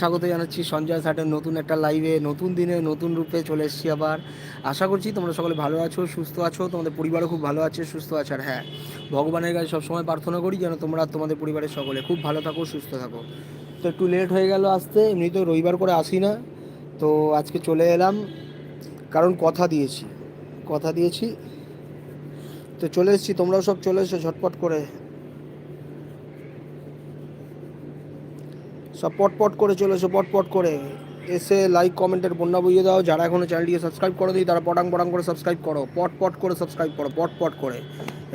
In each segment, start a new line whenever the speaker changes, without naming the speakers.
স্বাগত জানাচ্ছি সঞ্জয় সাটের নতুন একটা লাইভে নতুন দিনে, নতুন রূপে চলে এসেছি আবার। আশা করছি তোমরা সকলে ভালো আছো, সুস্থ আছো, তোমাদের পরিবারও খুব ভালো আছে, সুস্থ আছে। আর হ্যাঁ ভগবানের কাছে সবসময় প্রার্থনা করি যেন তোমরা, তোমাদের পরিবারের সকলে খুব ভালো থাকো, সুস্থ থাকো। তো একটু লেট হয়ে গেল আসতে, এমনি তো রবিবার করে আসি না। তো আজকে চলে এলাম, কারণ কথা দিয়েছি কথা দিয়েছি। তো চলে এসেছি, তোমরাও সব চলে এসো ঝটপট করে। সব পটপট করে চলে এসো পটপট করে। এসে লাইক কমেন্টের বন্যা বুঝিয়ে দাও, যারা এখনও চ্যানেলটিকে সাবস্ক্রাইব করো দিই তারা পটাং পটাং করে সাবস্ক্রাইব করো। পট পট করে সাবস্ক্রাইব করো, পট পট করে।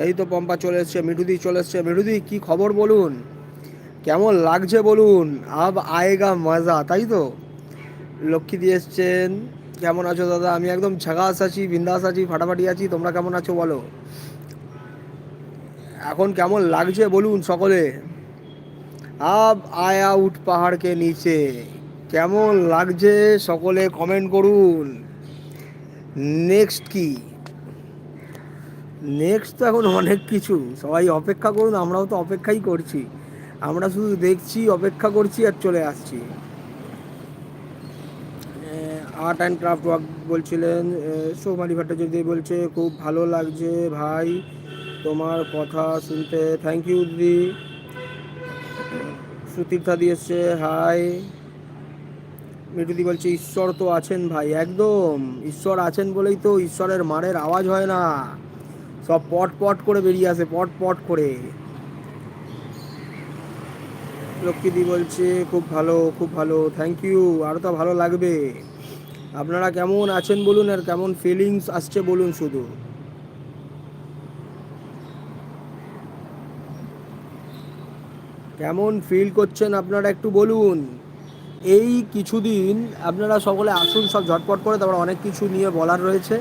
এই তো পম্পা চলে এসছে মিঠুদি চলে এসছে। মিঠুদি কি খবর বলুন? কেমন লাগছে বলুন? আব আয়েগা মজা, তাই তো? লক্ষ্মী দিয়ে এসছেন, কেমন আছো দাদা? আমি একদম ঝাগাস আছি, বিন্দাস আছি, ফাটাফাটি আছি, তোমরা কেমন আছো বলো? এখন কেমন লাগছে বলুন সকলে? আব আয়া উঠ পাহাড়কে নিচে। কেমন লাগছে সকলে কমেন্ট করুন। নেক্সট কি? নেক্সট তো এখন অনেক কিছু। সবাই অপেক্ষা করুন, আমরাও তো অপেক্ষাই করছি। আমরা শুধু দেখছি, অপেক্ষা করছি আর চলে আসছি। আর্ট অ্যান্ড ক্রাফট ওয়ার্ক বলছিলেন সৌমালি ভট্টাচার্য বলছে, খুব ভালো লাগছে ভাই, তোমার কথা শুনতে। থ্যাংক ইউ দিদি। সুতীর্থা দিয়েছে। হাই মিঠুদি বলছে, ঈশ্বর তো আছেন ভাই। একদম, ঈশ্বর আছেন বলেই তো ঈশ্বরের মারের আওয়াজ হয় না। সব পট পট করে বেরিয়ে আসে, পট পট করে। লক্ষ্মীদি বলছে, খুব ভালো খুব ভালো থ্যাংক ইউ আরও তো ভালো লাগবে। আপনারা কেমন আছেন বলুন, আর কেমন ফিলিংস আসছে বলুন শুধু। কেমন ফিল করছেন আপনারা একটু বলুন। এই কিছুদিন আপনারা সকলে আসুন, সব ঝটপট করে, তারপর অনেক কিছু নিয়ে বলার রয়েছে।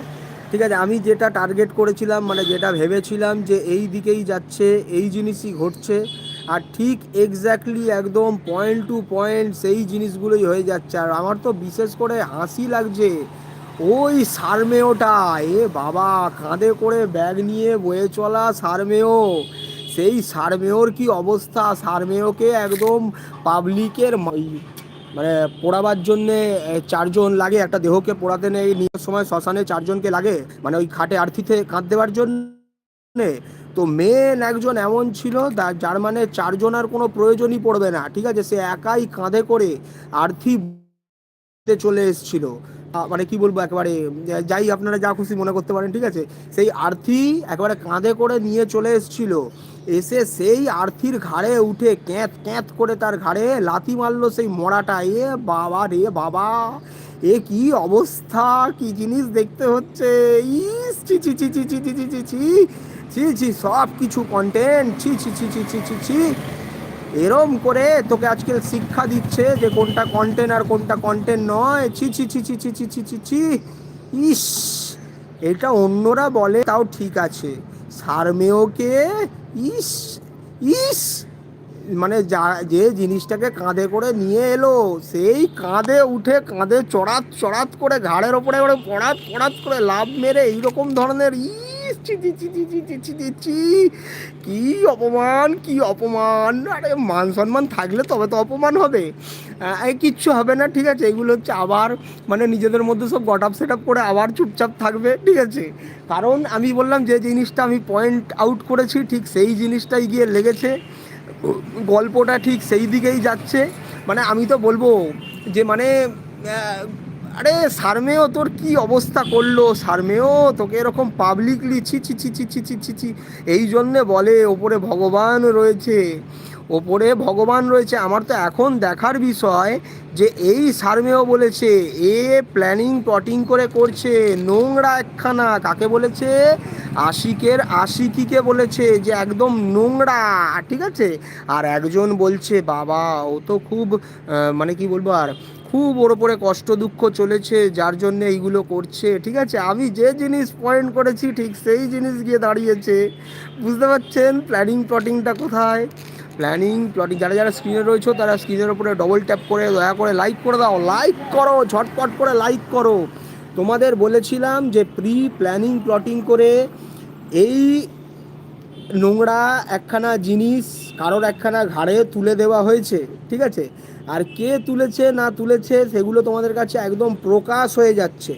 ঠিক আছে, আমি যেটা টার্গেট করেছিলাম মানে যেটা ভেবেছিলাম যে এই দিকেই যাচ্ছে, এই জিনিসই ঘটছে, আর ঠিক এক্স্যাক্টলি একদম পয়েন্ট টু পয়েন্ট সেই জিনিসগুলোই হয়ে যাচ্ছে। আর আমার তো বিশেষ করে হাসি লাগছে, ওই সারমেয়টা, এ বাবা, কাঁধে করে ব্যাগ নিয়ে বয়ে চলা সারমেয়। সেই সারমেয়র কি অবস্থা? সারমেয়কে একদম পাবলিকের মানে পোড়াবার জন্যে চারজন লাগে। একটা দেহকে পোড়াতে নেই নিয়ে সময় শ্মশানে চারজনকে লাগে। মানে ওই খাটে আর্থিতে কাঁদ দেওয়ার জন্য। তো মেন একজন এমন ছিল যার মানে চারজন আর কোনো প্রয়োজনই পড়বে না, ঠিক আছে? সে একাই কাঁধে করে আর্থি চলে এসেছিল। মানে কি বলব একেবারে যাই আপনারা যা খুশি মনে করতে পারেন, ঠিক আছে? সেই আর্থি একেবারে কাঁধে করে নিয়ে চলে এসেছিল। এসে সেই আর্থির ঘাড়ে উঠে ক্যাঁত ক্যাঁত করে তার ঘাড়ে লাথি মারলো সেই মরাটা এ বাবা রে বাবা এ কি অবস্থা কি জিনিস দেখতে হচ্ছে ইস ছি ছি ছি ছি ছি ছি ছি ছি ছি ছি ছি সব কিছু কন্টেন্ট ছি ছি ছি ছি ছি ছি ছি এরম করে তোকে আজকে শিক্ষা দিচ্ছে যে কোনটা কন্টেন্ট আর কোনটা কন্টেন্ট নয় ছি ছি ছি ছি ছি ছি ছি ছি ছি ইস এটা অন্যরা বলে তাও ঠিক আছে সারমেয়কে ইস ইস মানে যা, যে জিনিসটাকে কাঁধে করে নিয়ে এলো, সেই কাঁধে উঠে কাঁধে চড়াত চড়াত করে ঘাড়ের ওপরে পড়াত পড়াত করে লাভ মেরে এইরকম ধরনের, ইস ছি কি অপমান কি অপমান। আরে মান সম্মান থাকলে তবে তো অপমান হবে। কিচ্ছু হবে না, ঠিক আছে? এগুলো হচ্ছে আবার মানে নিজেদের মধ্যে সব গট আপ সেট আপ করে আবার চুপচাপ থাকবে, ঠিক আছে? কারণ আমি বললাম যে, জিনিসটা আমি পয়েন্ট আউট করেছি, ঠিক সেই জিনিসটাই গিয়ে লেগেছে। গল্পটা ঠিক সেই দিকেই যাচ্ছে। মানে আমি তো বলব যে মানে আরে সারমেয় তোর কি অবস্থা করল? সারমেয় তোকে এরকম পাবলিকলি ছি ছি ছি ছি ছি ছি ছি ছি। এই জন্যে বলে, ওপরে ভগবান রয়েছে। ওপরে ভগবান রয়েছে। আমার তো এখন দেখার বিষয় যে এই সারমেয় বলেছে, এ প্ল্যানিং প্লটিং করে করছে, নোংরা একখানা কাকে বলেছে? আশিকের আশিকিকে বলেছে যে একদম নোংরা, ঠিক আছে? আর একজন বলছে, বাবা, ও তো খুব মানে কি বলব আর খুব ওর ওপরে কষ্ট দুঃখ চলেছে, যার জন্য এইগুলো করছে, ঠিক আছে? আমি যে জিনিস পয়েন্ট করেছি ঠিক সেই জিনিস গিয়ে দাঁড়িয়েছে। বুঝতে পারছেন? প্ল্যানিং প্লটিংটা কোথায়? প্ল্যানিং প্লটিং যারা যারা স্ক্রিনে রয়েছে, তারা স্ক্রিনের উপরে ডবল ট্যাপ করে, দয়া করে লাইক করে দাও। লাইক করো, ঝটপট করে লাইক করো। তোমাদের বলেছিলাম যে প্রি প্ল্যানিং প্লটিং করে এই নোংরা একখানা জিনিস কারোর একখানা ঘাড়ে তুলে দেওয়া হয়েছে, ঠিক আছে? আর কে তুলেছে, না তুলেছে, সেগুলো তোমাদের কাছে একদম প্রকাশ হয়ে যাচ্ছে।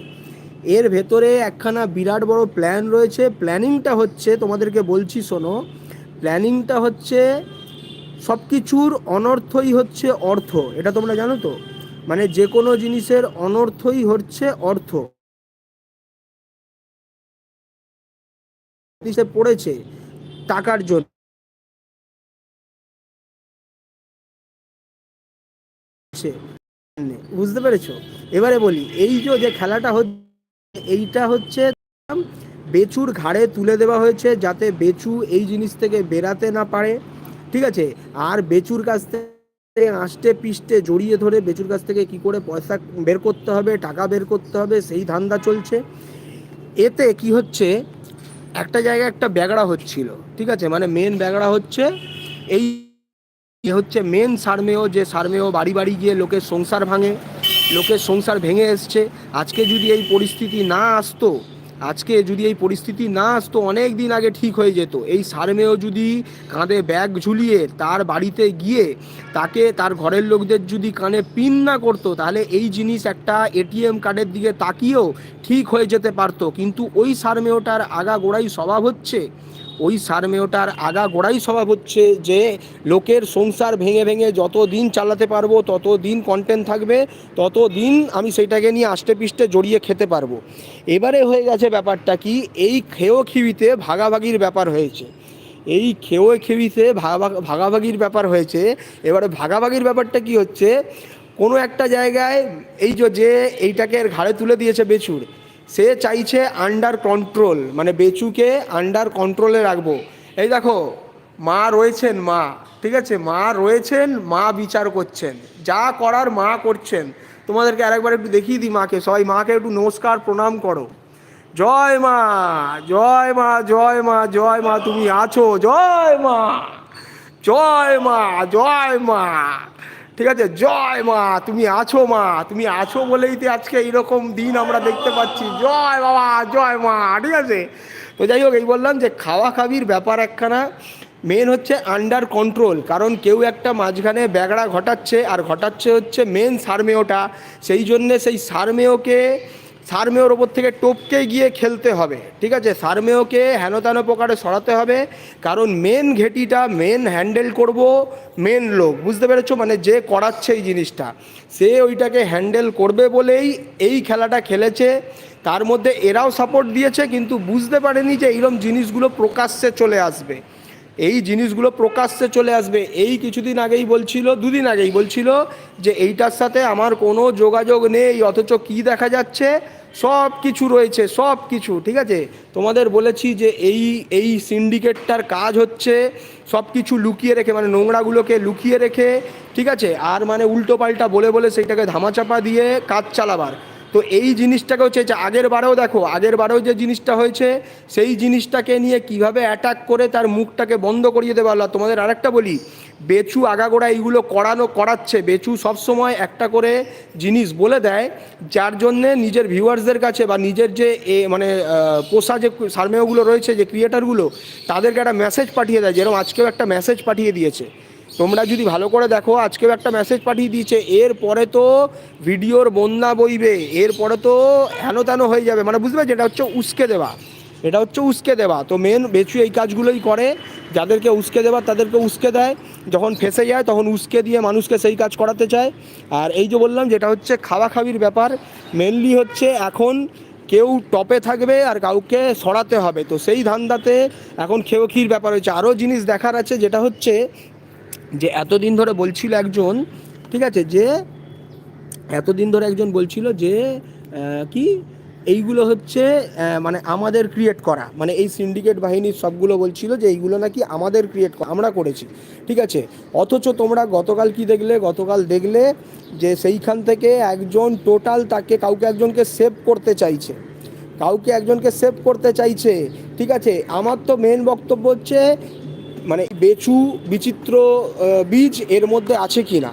এর ভেতরে একখানা বিরাট বড় প্ল্যান রয়েছে। প্ল্যানিংটা হচ্ছে, তোমাদেরকে বলছি শোনো প্ল্যানিংটা হচ্ছে সব কিছুর অনর্থই হচ্ছে অর্থ। এটা তোমরা জানো তো? মানে যে কোনো জিনিসের অনর্থই হচ্ছে অর্থ। পড়েছে টাকার জন্য। বুঝতে পেরেছ? এবারে বলি, এই যে খেলাটা হচ্ছে, এইটা হচ্ছে, বেচুর ঘাড়ে তুলে দেওয়া হয়েছে যাতে বেচু এই জিনিস থেকে বেরাতে না পারে। ঠিক আছে? আর বেচুর কাছ থেকে আষ্টে পিষ্টে জড়িয়ে ধরে বেচুর কাছ থেকে কি করে পয়সা বের করতে হবে, টাকা বের করতে হবে, সেই ধান্দা চলছে। এতে কি হচ্ছে, একটা জায়গায় একটা ব্যাগড়া হচ্ছিল। ঠিক আছে? মানে মেন ব্যাগড়া হচ্ছে, এই এ হচ্ছে মেন সারমেয়, যে সারমেয় বাড়ি বাড়ি গিয়ে লোকের সংসার ভাঙে, লোকের সংসার ভেঙে এসছে। আজকে যদি এই পরিস্থিতি না আসতো, আজকে যদি এই পরিস্থিতি না আসতো, অনেক দিন আগে ঠিক হয়ে যেত। এই সারমেয় যদি কাঁধে ব্যাগ ঝুলিয়ে তার বাড়িতে গিয়ে তাকে, তার ঘরের লোকদের যদি কানে পিন না করতো, তাহলে এই জিনিস একটা এটিএম কার্ডের দিকে তাকিয়েও ঠিক হয়ে যেতে পারতো। কিন্তু ওই সারমেয়টার আগা গোড়াই স্বভাব হচ্ছে ওই সারমেয়টার আগা গোড়াই স্বভাব হচ্ছে যে লোকের সংসার ভেঙে ভেঙে যত দিন চালাতে পারব, তত দিন কন্টেন্ট থাকবে, তত দিন আমি সেইটাকে নিয়ে আষ্টে পিষ্টে জড়িয়ে খেতে পারব। এবারে হয়ে গেছে ব্যাপারটা কি, এই খেয়েও খিবিতে ভাগাভাগির ব্যাপার হয়েছে। এই খেয়েও খিবিতে ভাগা- ভাগাভাগির ব্যাপার হয়েছে। এবারে ভাগাভাগির ব্যাপারটা কি হচ্ছে, কোনো একটা জায়গায় এই যে এইটাকে ঘাড়ে তুলে দিয়েছে বেচুর সে চাইছে আন্ডার কন্ট্রোল মানে বেচুকে আন্ডার কন্ট্রোলে রাখব। এই দেখো, মা রয়েছেন মা, ঠিক আছে? মা রয়েছেন, মা বিচার করছেন। যা করার মা করছেন। তোমাদেরকে আরেকবার একটু দেখিয়ে দিই মাকে। সবাই মাকে একটু নমস্কার, প্রণাম করো। জয় মা জয় মা জয় মা জয় মা, তুমি আছো। জয় মা জয় মা জয় মা। ঠিক আছে? জয় মা, তুমি আছো মা, তুমি আছো বলেই তো আজকে এইরকম দিন আমরা দেখতে পাচ্ছি। জয় বাবা, জয় মা, ঠিক আছে? তো যাই হোক, এই বললাম যে খাওয়া খাবির ব্যাপার একখানা। মেন হচ্ছে আন্ডার কন্ট্রোল কারণ কেউ একটা মাঝখানে ব্যাগড়া ঘটাচ্ছে, আর ঘটাচ্ছে হচ্ছে মেন সারমেয়টা। সেই জন্যে সেই সারমেয়কে সারমেয়র ওপর থেকে টপকে গিয়ে খেলতে হবে, ঠিক আছে? সারমেয়কে হেন তেন প্রকারে সরাতে হবে, কারণ মেন ঘেটিটা মেন হ্যান্ডেল করব মেন লোক, বুঝতে পেরেছ? মানে যে করাচ্ছে এই জিনিসটা। সে ওইটাকে হ্যান্ডেল করবে বলেই এই খেলাটা খেলেছে। তার মধ্যে এরাও সাপোর্ট দিয়েছে, কিন্তু বুঝতে পারেনি যে এইরকম জিনিসগুলো প্রকাশ্যে চলে আসবে। এই জিনিসগুলো প্রকাশ্যে চলে আসবে, এই কিছুদিন আগেই বলছিল, দুদিন আগেই বলছিল যে এইটার সাথে আমার কোনো যোগাযোগ নেই, অথচ কি দেখা যাচ্ছে? সব কিছু রয়েছে, সব কিছু, ঠিক আছে? তোমাদের বলেছি যে এই এই সিন্ডিকেটটার কাজ হচ্ছে সব কিছু লুকিয়ে রেখে মানে নোংরাগুলোকে লুকিয়ে রেখে, ঠিক আছে? আর মানে উল্টো পাল্টা বলে বলে সেইটাকে ধামাচাপা দিয়ে কাজ চালাবার। তো এই জিনিসটাকে হচ্ছে, যে আগের বারেও দেখো, আগের বারেও যে জিনিসটা হয়েছে, সেই জিনিসটাকে নিয়ে কীভাবে অ্যাটাক করে তার মুখটাকে বন্ধ করিয়ে দেওয়া তোমাদের আরেকটা বলি বেচু আগাগোড়া এইগুলো করানো, করাচ্ছে। বেচু সবসময় একটা করে জিনিস বলে দেয়, যার জন্যে নিজের ভিউয়ার্সদের কাছে বা নিজের যে এ মানে পোষা যে সার্মেয়গুলো রয়েছে, যে ক্রিয়েটারগুলো, তাদেরকে একটা মেসেজ পাঠিয়ে দেয় যেরকম আজকেও একটা মেসেজ পাঠিয়ে দিয়েছে। তোমরা যদি ভালো করে দেখো, আজকেও একটা মেসেজ পাঠিয়ে দিয়েছে এরপরে তো ভিডিওর বন্যা বইবে এরপরে তো হেন তেন হয়ে যাবে। মানে পারছি এটা হচ্ছে উস্কে দেওয়া। এটা হচ্ছে উস্কে দেওয়া। তো মেন বেচু এই কাজগুলোই করে, যাদেরকে উস্কে দেওয়া তাদেরকে উস্কে দেয়। যখন ফেসে যায়, তখন উস্কে দিয়ে মানুষকে সেই কাজ করাতে চায়। আর এই যে বললাম যেটা হচ্ছে খাওয়া খাবির ব্যাপার মেনলি হচ্ছে এখন কেউ টপে থাকবে আর কাউকে সরাতে হবে। তো সেই ধান্দাতে এখন খেয়োখির ব্যাপার হয়েছে। আরও জিনিস দেখার আছে যেটা হচ্ছে যে এতদিন ধরে বলছিল একজন, ঠিক আছে? যে এতদিন ধরে একজন বলছিল যে কি? এইগুলো হচ্ছে মানে আমাদের ক্রিয়েট করা। মানে এই সিন্ডিকেট বাহিনীর সবগুলো বলছিল যে এইগুলো নাকি আমাদের ক্রিয়েট আমরা করেছি। ঠিক আছে? অথচ তোমরা গতকাল কি দেখলে? গতকাল দেখলে যে সেইখান থেকে একজন টোটাল তাকে কাউকে একজনকে সেভ করতে চাইছে। কাউকে একজনকে সেভ করতে চাইছে। ঠিক আছে? আমার তো মেন বক্তব্য হচ্ছে মানে বেচু, বিচিত্র বীজ এর মধ্যে আছে কি না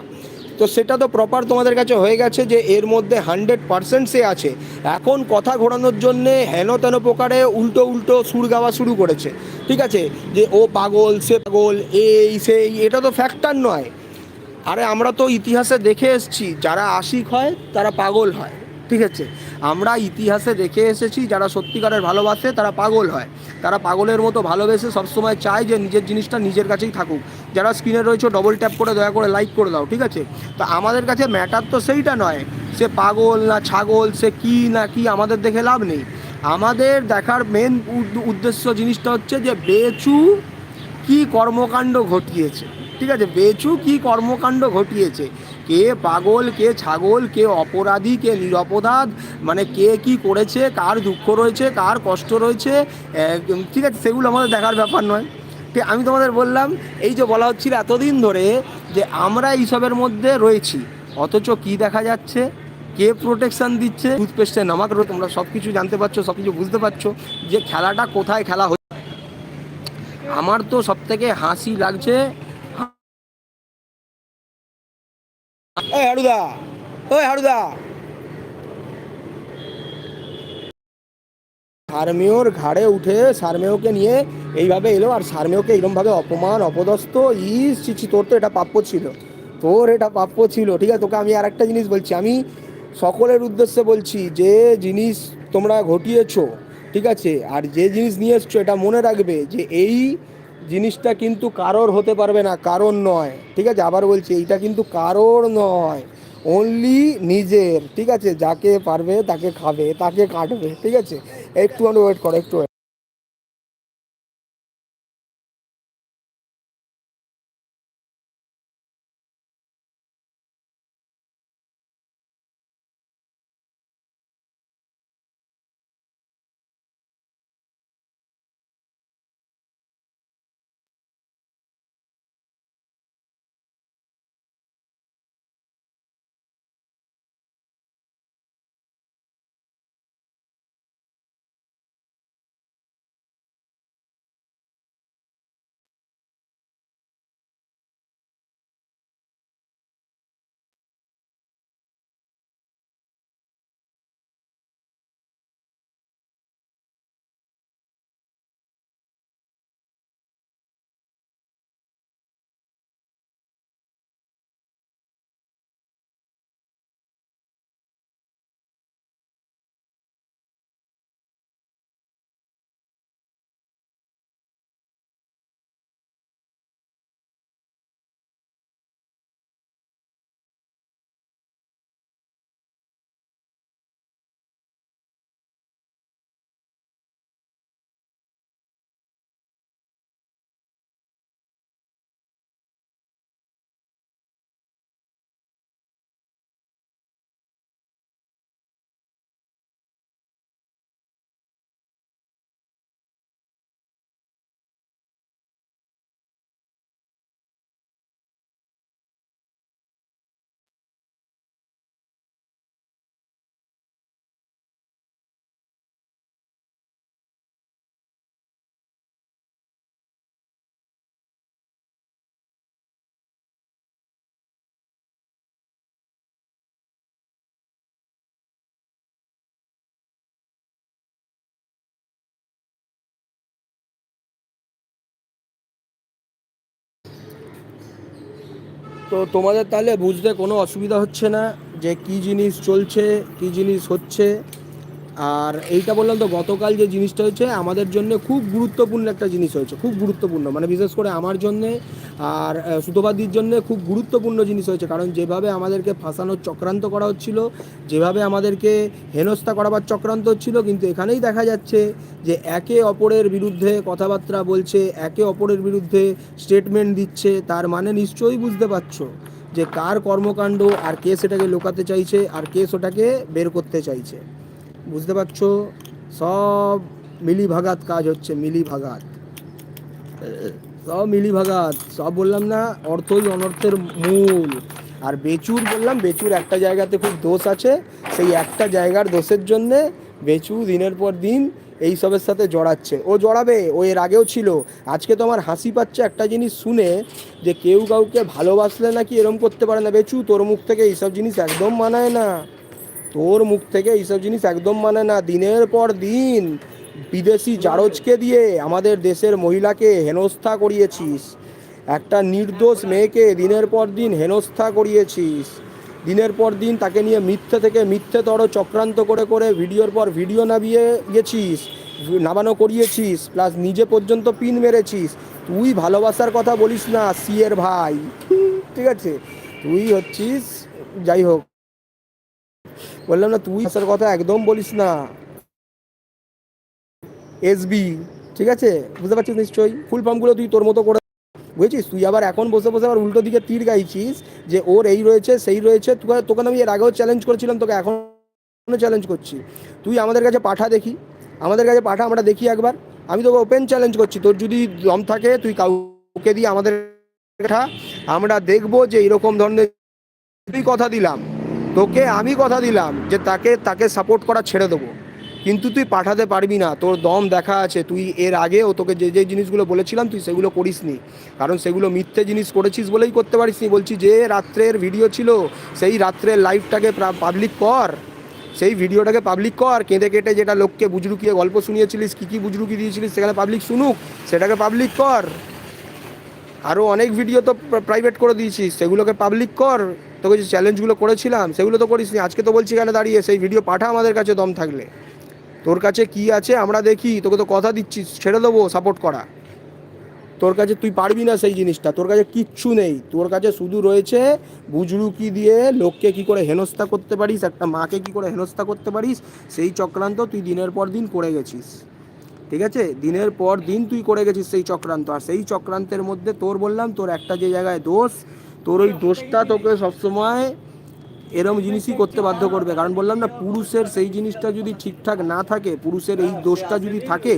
তো সেটা তো প্রপার তোমাদের কাছে হয়ে গেছে যে এর মধ্যে হান্ড্রেড পারসেন্ট সে আছে। এখন কথা ঘোরানোর জন্যে হেন তেন প্রকারে উল্টো উল্টো সুর গাওয়া শুরু করেছে। ঠিক আছে? যে ও পাগল, সে পাগল, এই, সেই, এটা তো ফ্যাক্টার নয়। আরে আমরা তো ইতিহাসে দেখে এসছি, যারা আশিক হয়, তারা পাগল হয়। ঠিক আছে আমরা ইতিহাসে দেখে এসেছি, যারা সত্যিকারের ভালোবাসে, তারা পাগল হয়। তারা পাগলের মতো ভালোবেসে সবসময় চায় যে নিজের জিনিসটা নিজের কাছেই থাকুক। যারা স্ক্রিনে রয়েছে ডবল ট্যাপ করে দয়া করে লাইক করে দাও, ঠিক আছে? তো আমাদের কাছে ম্যাটার তো সেইটা নয়, সে পাগল না ছাগল, সে কি না কি, আমাদের দেখে লাভ নেই। আমাদের দেখার মেন উদ্দেশ্য জিনিসটা হচ্ছে যে বেচু কি কর্মকাণ্ড ঘটিয়েছে। ঠিক আছে বেচু কি কর্মকাণ্ড ঘটিয়েছে? কে পাগল, কে ছাগল, কে অপরাধী, কে নিরপরাধ মানে কে কি করেছে, কার দুঃখ রয়েছে, কার কষ্ট রয়েছে ঠিক আছে, সেগুলো আমাদের দেখার ব্যাপার নয়। আমি তোমাদের বললাম, এই যে বলা হচ্ছিল এতদিন ধরে যে আমরা এইসবের মধ্যে রয়েছি, অথচ কি দেখা যাচ্ছে? কে প্রোটেকশন দিচ্ছে? টুথপেস্টে নামাক তোমরা সব কিছু জানতে পারছ সব কিছু বুঝতে পারছ, যে খেলাটা কোথায় খেলা হচ্ছে? আমার তো সব থেকে হাসি লাগছে ওই হাড়ুদা ওই হাড়ুদা সারমেয়র ঘাড়ে উঠে সারমেয়কে নিয়ে এইভাবে এলো, আর সারমেয়কে এরকমভাবে অপমান, অপদস্থ, ইস চিচি তোর তো এটা প্রাপ্য ছিল। তোর এটা প্রাপ্য ছিল। ঠিক আছে, তোকে আমি আর একটা জিনিস বলছি। আমি সকলের উদ্দেশ্যে বলছি, যে জিনিস তোমরা ঘটিয়েছো, ঠিক আছে, আর যে জিনিস নিয়ে এসছো, এটা মনে রাখবে যে এই জিনিসটা কিন্তু কারোর হতে পারবে না, কারোর নয়। ঠিক আছে? আবার বলছি, এইটা কিন্তু কারোর নয়। অনলি নিজের, ঠিক আছে? যাকে পারবে তাকে খাবে, তাকে কাটবে, ঠিক আছে? একটু ওয়েট করো, একটু wait। তো তোমাদের তাহলে বুঝতে কোনো অসুবিধা হচ্ছে না যে কি জিনিস চলছে, কি জিনিস হচ্ছে? আর এইটা বললাম তো, গতকাল যে জিনিসটা হয়েছে, আমাদের জন্য খুব গুরুত্বপূর্ণ একটা জিনিস হয়েছে, খুব গুরুত্বপূর্ণ। মানে বিশেষ করে আমার জন্যে আর সুতোবাদীর জন্য খুব গুরুত্বপূর্ণ জিনিস হয়েছে, কারণ যেভাবে আমাদেরকে ফাঁসানোর চক্রান্ত করা হচ্ছিল, যেভাবে আমাদেরকে হেনস্থা করাবার চক্রান্ত হচ্ছিল, কিন্তু এখানেই দেখা যাচ্ছে যে একে অপরের বিরুদ্ধে কথাবার্তা বলছে, একে অপরের বিরুদ্ধে স্টেটমেন্ট দিচ্ছে, তার মানে নিশ্চয়ই বুঝতে পারছ যে কার কর্মকাণ্ড আর কে সেটাকে লোকাতে চাইছে, আর কে সেটাকে বের করতে চাইছে। বুঝতে পারছ? সব মিলি ভাগাত কাজ হচ্ছে মিলি ভাগাত সব মিলি ভাগাত সব বললাম না, অর্থই অনর্থের মূল। আর বেচুর বললাম, বেচুর একটা জায়গাতে খুব দোষ আছে, সেই একটা জায়গার দোষের জন্যে বেচু দিনের পর দিন এই সবের সাথে জড়াচ্ছে। ও জড়াবে, ও এর আগেও ছিল। আজকে তো আমার হাসি পাচ্ছে একটা জিনিস শুনে যে কেউ কাউকে ভালোবাসলে নাকি এরম করতে পারে না। বেচু, তোর মুখ থেকে এইসব জিনিস একদম মানায় না। তোর মুখ থেকে এইসব জিনিস একদম মানে না। দিনের পর দিন বিদেশি জারজকে দিয়ে আমাদের দেশের মহিলাকে হেনস্থা করিয়েছিস। একটা নির্দোষ মেয়েকে দিনের পর দিন হেনস্থা করিয়েছিস। দিনের পর দিন তাকে নিয়ে মিথ্যে থেকে মিথ্যেতর চক্রান্ত করে করে ভিডিওর পর ভিডিও নামিয়ে গেছিস নামানো করিয়েছিস, প্লাস নিজে পর্যন্ত পিন মেরেছিস। তুই ভালোবাসার কথা বলিস না, সিয়ের ভাই। ঠিক আছে? তুই হচ্ছিস, যাই হোক। বললাম না, তুই ভাষার কথা একদম বলিস না। এসবি ঠিক আছে? বুঝতে পারছিস নিশ্চয়ই? ফুল ফর্মগুলো তুই তোর মতো করে বুঝেছিস? তুই আবার এখন বসে বসে আবার উল্টো দিকে তীর গাইছিস যে ওর এই রয়েছে, সেই রয়েছে। তোকে তোকে আমি এর আগেও চ্যালেঞ্জ করেছিলাম, তোকে এখনও চ্যালেঞ্জ করছি। তুই আমাদের কাছে পাঠা দেখি। আমাদের কাছে পাঠা আমরা দেখি একবার। আমি তোকে ওপেন চ্যালেঞ্জ করছি। তোর যদি দম থাকে, তুই কাউকে দিয়ে আমাদের আমরা দেখব যে এরকম ধরনের কথা দিলাম। তোকে আমি কথা দিলাম যে তাকে তাকে সাপোর্ট করা ছেড়ে দেবো। কিন্তু তুই পাঠাতে পারবি না, তোর দম দেখা আছে, তুই এর আগেও তোকে যে যে জিনিসগুলো বলেছিলাম তুই সেগুলো করিসনি। কারণ সেগুলো মিথ্যে জিনিস করেছিস বলেই করতে পারিসনি। বলছি যে রাত্রের ভিডিও ছিল, সেই রাত্রের লাইভটাকে পাবলিক কর। সেই ভিডিওটাকে পাবলিক কর। কেঁদে কেটে যেটা লোককে বুজরুকিয়ে গল্প শুনিয়েছিলিস, কী কী বুজরুকি দিয়েছিলিস সেখানে পাবলিক শুনুক, সেটাকে পাবলিক কর। আরও অনেক ভিডিও তো প্রাইভেট করে দিয়েছিস, সেগুলোকে পাবলিক কর। তোকে যে চ্যালেঞ্জগুলো করেছিলাম, সেগুলো তো করিসনি আজকে তো বলছি এখানে দাঁড়িয়ে, সেই ভিডিও পাঠা আমাদের কাছে দম থাকলে। তোর কাছে কি আছে, আমরা দেখি। তোকে তো কথা দিচ্ছি, ছেড়ে দেবো সাপোর্ট করা। তোর কাছে তুই পারবি না সেই জিনিসটা। তোর কাছে কিচ্ছু নেই। তোর কাছে শুধু রয়েছে বুজরুকি দিয়ে লোককে কি করে হেনস্থা করতে পারিস, একটা মাকে কি করে হেনস্থা করতে পারিস, সেই চক্রান্ত তুই দিনের পর দিন করে গেছিস। ঠিক আছে? দিনের পর দিন তুই করে গেছিস সেই চক্রান্ত। আর সেই চক্রান্তের মধ্যে তোর বললাম, তোর একটা যে জায়গায় দোষ তোর ওই দোষটা তোকে সবসময় এরম জিনিসই করতে বাধ্য করবে। কারণ বললাম না, পুরুষের সেই জিনিসটা যদি ঠিকঠাক না থাকে, পুরুষের এই দোষটা যদি থাকে,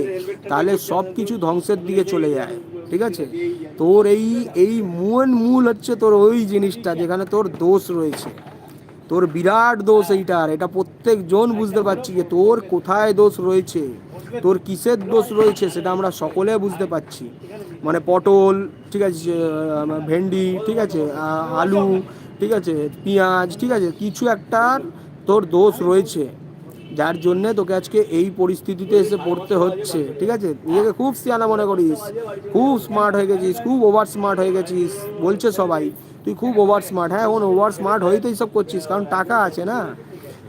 তাহলে সব কিছু ধ্বংসের দিকে চলে যায়। ঠিক আছে? তোর এই এই মূল মূল হচ্ছে তোর ওই জিনিসটা, যেখানে তোর দোষ রয়েছে। তোর বিরাট দোষ এইটার এটা প্রত্যেকজন বুঝতে পারছি যে তোর কোথায় দোষ রয়েছে, তোর কিসের দোষ রয়েছে, সেটা আমরা সকলে বুঝতে পারছি। মানে পটল, ঠিক আছে ভেন্ডি, ঠিক আছে আলু, ঠিক আছে, পেঁয়াজ, ঠিক আছে, কিছু একটার তোর দোষ রয়েছে। যার জন্যে তোকে আজকে এই পরিস্থিতিতে এসে পড়তে হচ্ছে, ঠিক আছে? নিজেকে খুব সিয়ানা মনে করিস, খুব স্মার্ট হয়ে গেছিস, খুব ওভার স্মার্ট হয়ে গেছিস, বলছে সবাই। তুই খুব ওভার স্মার্ট হ্যাঁ এখন ওভার স্মার্ট হয়েই তো এইসব করছিস, কারণ টাকা আছে না।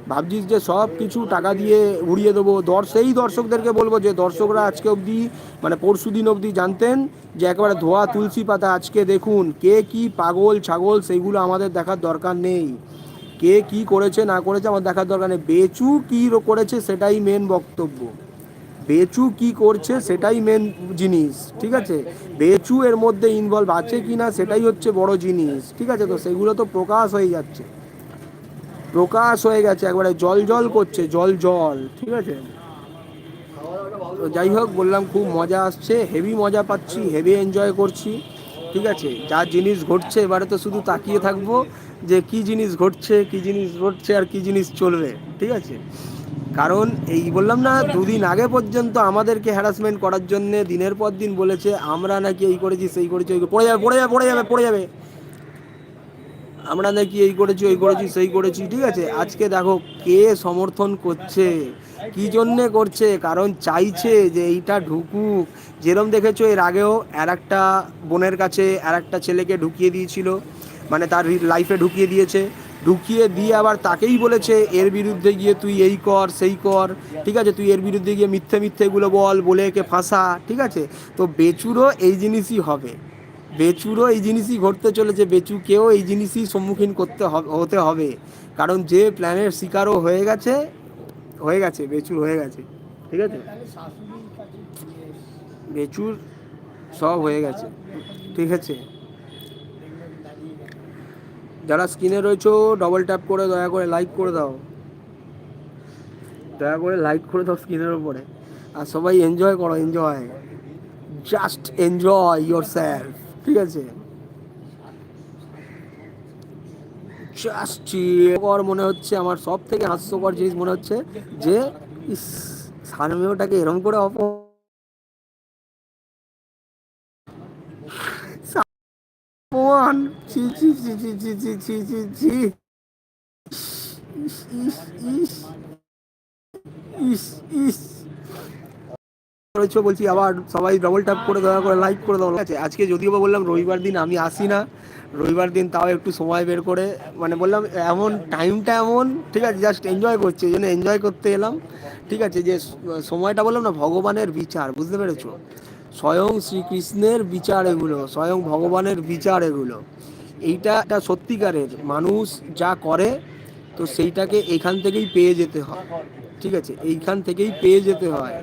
ভাবছিস যে সব কিছু টাকা দিয়ে উড়িয়ে দেবো। সেই দর্শকদেরকে বলব যে দর্শকরা আজকে অবধি মানে পরশু দিন অবধি জানতেন যে একেবারে ধোয়া তুলসী পাতা আজকে দেখুন, কে কি পাগল, ছাগল সেইগুলো আমাদের দেখার দরকার নেই। কে কি করেছে, না করেছে আমার দেখার দরকার নেই। বেচু কি করেছে সেটাই মেন বক্তব্য। বেচু কি করছে সেটাই মেন জিনিস, ঠিক আছে? বেচু এর মধ্যে ইনভলভ আছে কি না সেটাই হচ্ছে বড় জিনিস, ঠিক আছে? তো সেগুলো তো প্রকাশ হয়ে যাচ্ছে। প্রকাশ হয়ে গেছে, একবারে জল জল করছে, জল জল, ঠিক আছে? তো যাই হোক, বললাম খুব মজা আসছে হেভি মজা পাচ্ছি হেভি এনজয় করছি, ঠিক আছে? যা জিনিস ঘটছে, এবারে তো শুধু তাকিয়ে থাকব যে কি জিনিস ঘটছে, কি জিনিস ঘটছে আর কি জিনিস চলবে, ঠিক আছে? কারণ এই বললাম না, দুদিন আগে পর্যন্ত আমাদেরকে হ্যারাসমেন্ট করার জন্য দিনের পর দিন বলেছে, আমরা নাকি এই করেছি, সেই করেছি, ওই পড়ে যাবে পড়ে যাবে পড়ে যাবে পড়ে যাবে। আমরা নাকি এই করেছি, ওই করেছি, সেই করেছি, ঠিক আছে? আজকে দেখো কে সমর্থন করছে, কি জন্যে করছে, কারণ চাইছে যে এইটা ঢুকুক। যেরম দেখেছ, এর আগেও আর একটা বোনের কাছে আর একটা ছেলেকে ঢুকিয়ে দিয়েছিল মানে তার লাইফে ঢুকিয়ে দিয়েছে। ঢুকিয়ে দিয়ে আবার তাকেই বলেছে, এর বিরুদ্ধে গিয়ে তুই এই কর, সেই কর। ঠিক আছে? তুই এর বিরুদ্ধে গিয়ে মিথ্যে মিথ্যেগুলো বল, বলে একে ফাঁসা, ঠিক আছে? তো বেচুরও এই জিনিসই হবে। বেচুরও এই জিনিসই ঘটতে চলেছে, বেচুকেও এই জিনিসই সম্মুখীন করতে হতে হবে। কারণ যে প্ল্যানের শিকারও হয়ে গেছে হয়ে গেছে, বেচুর হয়ে গেছে। ঠিক আছে? বেচুর সব হয়ে গেছে। ঠিক আছে? যারা স্ক্রিনে রয়েছো ডবল ট্যাপ করে, দয়া করে লাইক করে দাও। দয়া করে লাইক করে দাও স্ক্রিনের উপরে। আর সবাই এনজয় করো enjoy just enjoy your self ঠিক আছে? জাস্ট কর মনে হচ্ছে, আমার সব থেকে হাস্যকর জিনিস মনে হচ্ছে যে, ইস, সানমেয়টাকে এরম করে অপ অপমান ছি ছি ছি ছি ছি ছি ছি ছি ছি। ইস ইস ইস ইস ইস। করেছ বলছি আবার সবাই ডবল ট্যাপ করে দয়া করে লাইক করে দাও। আছে, আজকে যদিও বললাম রবিবার দিন আমি আসি না, রবিবার দিন তাও একটু সময় বের করে মানে বললাম এমন টাইমটা এমন, ঠিক আছে জাস্ট এনজয় করছি, এই জন্য এনজয় করতে এলাম। ঠিক আছে, যে সময়টা বললাম না, ভগবানের বিচার, বুঝতে পেরেছ? স্বয়ং শ্রীকৃষ্ণের বিচার এগুলো, স্বয়ং ভগবানের বিচার এগুলো। এইটা একটা সত্যিকারের, মানুষ যা করে, তো সেইটাকে এখান থেকেই পেয়ে যেতে হয়। ঠিক আছে, এইখান থেকেই পেয়ে যেতে হয়।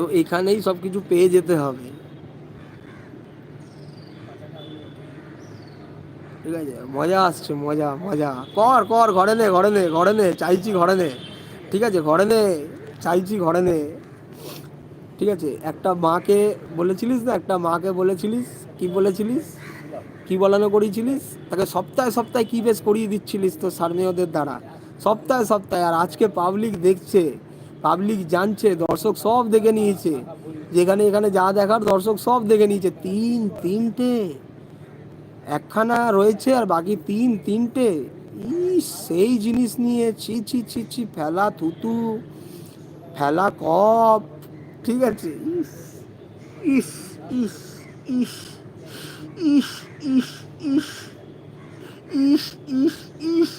তো এখানেই সব কিছু পেয়ে যেতে হবে। ঠিক আছে? মজা আসছে, মজা মজা। কর কর, ঘরে নে ঘরে নে ঘরে নে, চাইছি ঘরে নে। ঠিক আছে? ঘরে নে, চাইছি ঘরে নে। ঠিক আছে? একটা মাকে বলেছিলিস না? একটা মাকে বলেছিলিস? কি বলেছিলিস? কি বলানো করিয়েছিলিস? তাকে সপ্তাহে সপ্তাহে কি বেশ করিয়ে দিচ্ছিলিস তো সার্মেয়দের দ্বারা? সপ্তাহে সপ্তাহে। আর আজকে পাবলিক দেখছে। পাবলিক জানছে, দর্শক সব দেখে নিয়েছে। যেখানে এখানে যা দেখার, দর্শক সব দেখে নিয়েছে। তিন, তিনটে, একখানা রয়েছে আর বাকি তিন, তিনটে। সেই জিনিস নিয়ে ছি ছি ছি ছি, ফেলা থুতু, ফেলা কপ, ঠিক আছে? ইস ইস ইস ইস ইস ইস ইস ইস ইস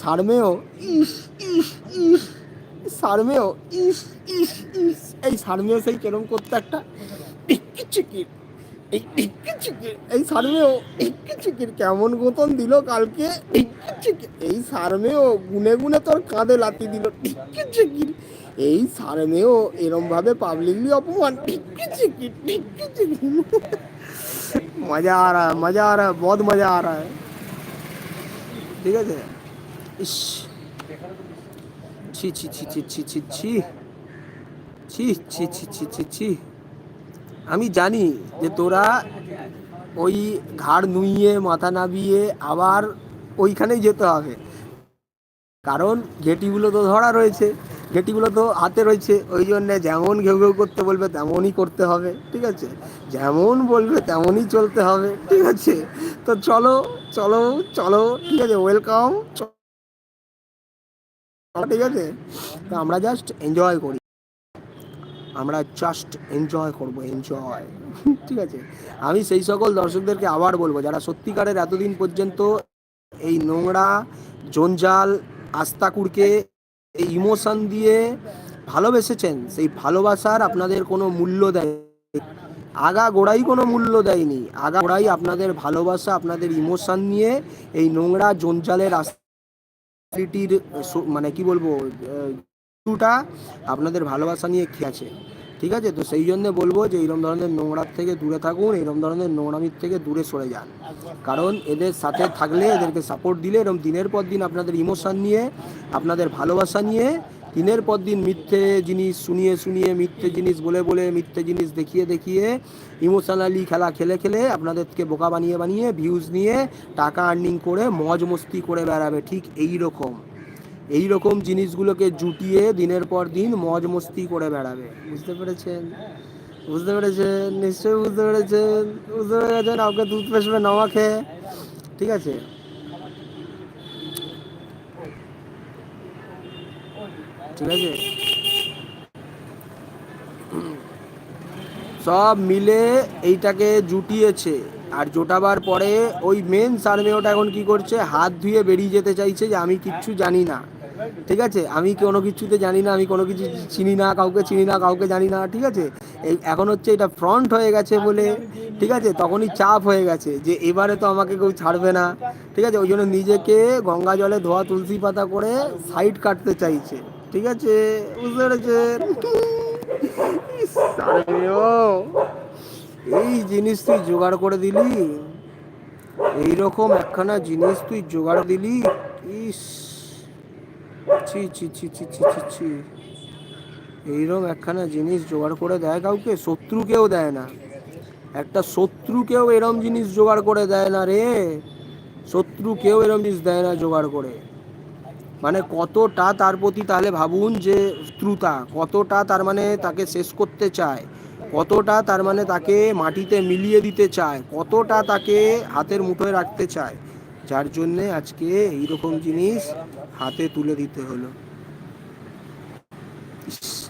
সারমেও ইস ইস ইস। সারমেও ইস ইস ইস এই সারমেও সেই কেরম করতে একটা টিকি চিকির এই টিকি চিকির এই সারমেও টিকি চিকির কেমন গোতন দিল কালকে টিকি চিকির এই সারমেও গুনে গুনে তোর কাঁধে লাতি দিল টিকি চিকির এই সারমেও এরম ভাবে পাবলিকলি অপমান টিকি চিকির টিকি চিকির मजा आ रहा है मजा आ रहा है बहुत मजा आ रहा है ঠিক আছে ইস ছি ছি ছি ছি ছি ছি ছি। ছি ছি ছি ছি ছি ছি। আমি জানি যে তোরা ওই ঘাড় নুইয়ে, মাথা নাবিয়ে আবার ওইখানেই যেতে হবে। কারণ ঘেটিগুলো তো ধরা রয়েছে, ঘেটিগুলো তো হাতে রয়েছে। ওই জন্যে যেমন ঘেউ ঘেউ করতে বলবে, তেমনই করতে হবে, ঠিক আছে? যেমন বলবে, তেমনই চলতে হবে, ঠিক আছে? তো চলো চলো চলো, ঠিক আছে? ওয়েলকাম ঠিক আছে? তো আমরা জাস্ট এনজয় করি। আমরা জাস্ট এনজয় করব এনজয় ঠিক আছে? আমি সেই সকল দর্শকদেরকে আবার বলব, যারা সত্যিকারের এতদিন পর্যন্ত এই নোংরা, জঞ্জাল, আস্তাকুরকে এই ইমোশন দিয়ে ভালোবেসেছেন, সেই ভালোবাসার আপনাদের কোনো মূল্য দেয় আগা গোড়াই কোনো মূল্য দেয়নি। আগা গোড়াই আপনাদের ভালোবাসা, আপনাদের ইমোশন নিয়ে এই নোংরা, জঞ্জালের রাস্তাটির মানে কি বলব টুটা আপনাদের ভালোবাসা নিয়ে খেয়েছে, ঠিক আছে? তো সেই জন্য বলব যে এইরকম ধরনের নোংরার থেকে দূরে থাকুন এরকম ধরনের নোংরামির থেকে দূরে সরে যান। কারণ এদের সাথে থাকলে, এদেরকে সাপোর্ট দিলে এরকম দিনের পর দিন আপনাদের ইমোশন নিয়ে, আপনাদের ভালোবাসা নিয়ে দিনের পর দিন মিথ্যে জিনিস শুনিয়ে শুনিয়ে, মিথ্যে জিনিস বলে বলে, মিথ্যে জিনিস দেখিয়ে দেখিয়ে ইমোশনালি খেলা খেলে খেলে আপনাদেরকে বোকা বানিয়ে বানিয়ে ভিউজ নিয়ে টাকা আর্নিং করে, মজ মস্তি করে বেড়াবে। ঠিক এই রকম। এই রকম জিনিসগুলোকে জুটিয়ে দিনের পর দিন মজ মস্তি করে বেড়াবে। বুঝতে পেরেছেন? বুঝতে পেরেছেন? নিশ্চয়ই বুঝতে পেরেছেন? বুঝতে পেরেছেন? কাউকে দুধ পেশবে নাওয়া খেয়ে? ঠিক আছে? ঠিক আছে? সব মিলে এইটাকে জুটিয়েছে। আর জোটাবার পরে ওই মেন সার্ভেওটা এখন কি করছে? হাত ধুয়ে বেরিয়ে যেতে চাইছে যে আমি কিচ্ছু জানি না। ঠিক আছে? আমি কোনো কিছুতে জানি না, আমি কোনো কিছু চিনি না, কাউকে চিনি না, কাউকে জানি না, ঠিক আছে? এই এখন হচ্ছে এটা ফ্রন্ট হয়ে গেছে বলে, ঠিক আছে? তখনই চাপ হয়ে গেছে যে এবারে তো আমাকে কেউ ছাড়বে না। ঠিক আছে? ওই জন্য নিজেকে গঙ্গা জলে ধোয়া তুলসী পাতা করে সাইড কাটতে চাইছে। ঠিক আছে? বুঝতে পেরেছেন? এই জিনিস তুই জোগাড় করে দিলি? এইরকম একখানা জিনিস তুই জোগাড় দিলি? ইস, ছি ছি ছি এইরকম একখানা জিনিস জোগাড় করে দেয় কাউকে? শত্রুকেও দেয় না। একটা শত্রুকেও এরম জিনিস জোগাড় করে দেয় না রে। শত্রু কেউ এরম জিনিস দেয় না জোগাড় করে। মানে কতটা তার প্রতি তাহলে ভাবুন যে শত্রুতা কতটা তার মানে তাকে শেষ করতে চায়, কতটা তার মানে তাকে মাটিতে মিলিয়ে দিতে চায়, কতটা তাকে হাতের মুঠোয় রাখতে চায়, যার জন্যে আজকে এইরকম জিনিস হাতে তুলে দিতে হলো।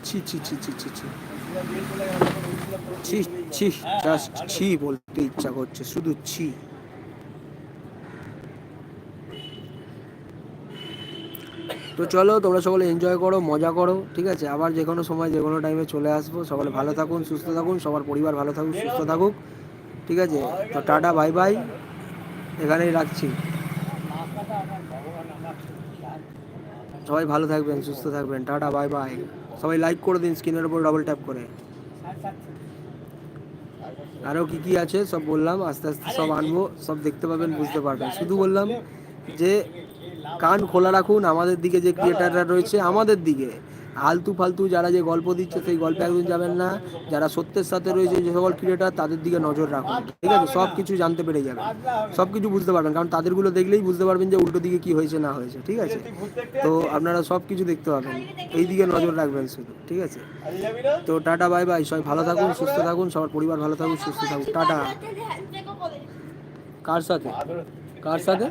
ছি ছি ছি ছি ছি ছি। ছি ছি ছি বলতে ইচ্ছা করছে, শুধু ছি। তো চলো, তোমরা সকলে এনজয় করো, মজা করো, ঠিক আছে? আবার যে কোনো সময় যে কোনো টাইমে চলে আসব। সকলে ভালো থাকুন, সুস্থ থাকুন, সবার পরিবার ভালো থাকুক, সুস্থ থাকুক, ঠিক আছে? তো টাটা বাই বাই এখানেই রাখছি। সবাই ভালো থাকবেন, সুস্থ থাকবেন। টাটা বাই বাই সবাই লাইক করে দিন স্ক্রিনের উপর ডবল ট্যাপ করে। আরও কি কি আছে? সব বললাম, আস্তে আস্তে সব আনব, সব দেখতে পাবেন, বুঝতে পারবেন। শুধু বললাম যে কান খোলা রাখুন, আমাদের দিকে যে ক্রিয়েটাররা রয়েছে, আমাদের দিকে। আলতু ফালতু যারা যে গল্প দিচ্ছে, সেই গল্পে একদিন যাবেন না। যারা সত্যের সাথে রয়েছে, যে সকল ক্রিয়েটার তাদের দিকে নজর রাখুন, ঠিক আছে? সব কিছু জানতে পেরে যাবেন। সব কিছু বুঝতে পারবেন, কারণ তাদেরগুলো দেখলেই বুঝতে পারবেন যে উল্টো দিকে কি হয়েছে, না হয়েছে, ঠিক আছে? তো আপনারা সব কিছু দেখতে পাবেন। এই দিকে নজর রাখবেন শুধু, ঠিক আছে? তো টাটা, বাই বাই, সবাই ভালো থাকুন, সুস্থ থাকুন, সবার পরিবার ভালো থাকুন, সুস্থ থাকুন। টাটা। কার সাথে? কার সাথে?